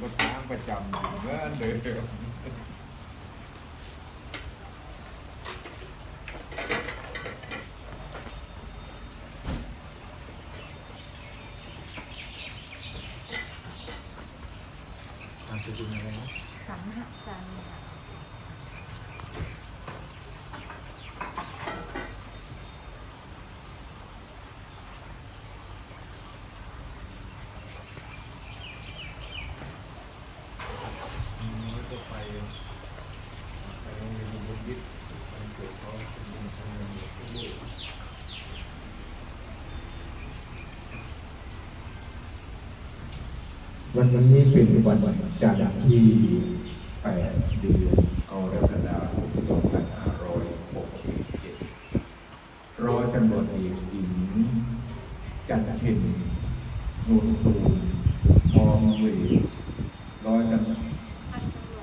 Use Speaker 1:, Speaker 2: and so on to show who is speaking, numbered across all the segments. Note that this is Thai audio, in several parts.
Speaker 1: ประจำอยู่เหมื่อนเดิม
Speaker 2: ตามสกุลอะไรนะ
Speaker 3: สังหจันทร์ค่ะ
Speaker 1: อืมแล้ วันนี้เป็นวันจันทร์ที่แปดเดือนกรกฎาคมสองพันห้าร้อยหก
Speaker 2: สิบเจ็ด
Speaker 1: ร้
Speaker 2: อยตำรวจเอกหญิงจันทร์เพ็ญนูนตูนพร้อมเวร้อยตำรวจ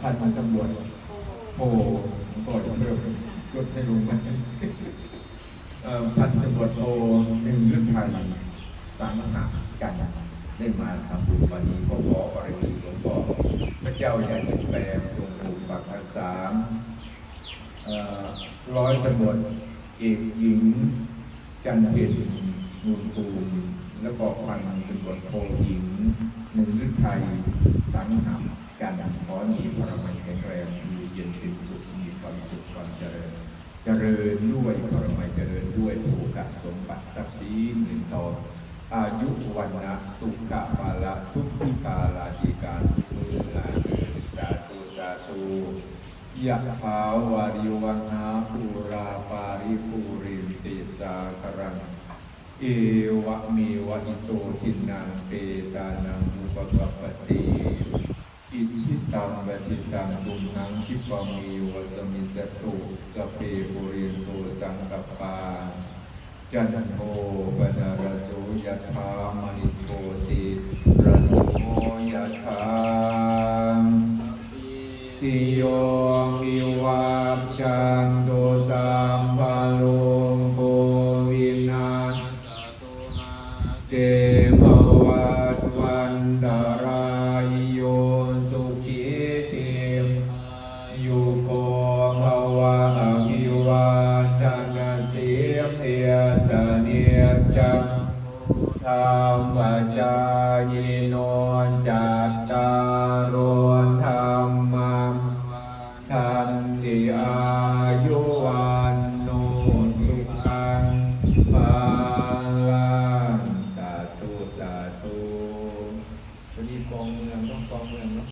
Speaker 2: พันตำรวจโอ้ก็จะเริ่มยศให้ลงไหมเอ่อพันตำรวจโทหนึ่งฤทัยสังหาจันทร์ได้มาทำบุญวันนี้ก็ขอบารมีหลวงพ่อพระเจ้าใหญ่แปลงตรงรูปักรักษาเอ่อร้อยตำรวจเอกหญิง จันเพ็ญนูนตูมแล้วก็พันตำรวจโทหญิงหนึ่งฤทัยสังหา มีพลังแข็งแรงมีเย็นเป็นสุขมีความสุขความเจริญ เจริญด้วยพลังเจริญด้วยโอกาสมบัติทรัพย์สินเงินทองอายุวันนะสุขะภาละทุกทิกาลาจิการมือลาเกิสาธุสาธุยะภาวาริวังหาภูราปาริภูรินติสาครังเอวะเมวะอิโตทินังเปตานังอุปกัปติอิชิ ตังปฏิตังตุมหังคิปะเมวสมิจจตุสพเพปุรนโตสังกปา จันโทปนารโสยถามณิโชติรสโมยถาติโยมิวาจันโตสัมปะโลโควินาเตภวัตวันตา เสียเพียสเนียจังธรรมจายโนจัตตารโธรรมัมทันติอา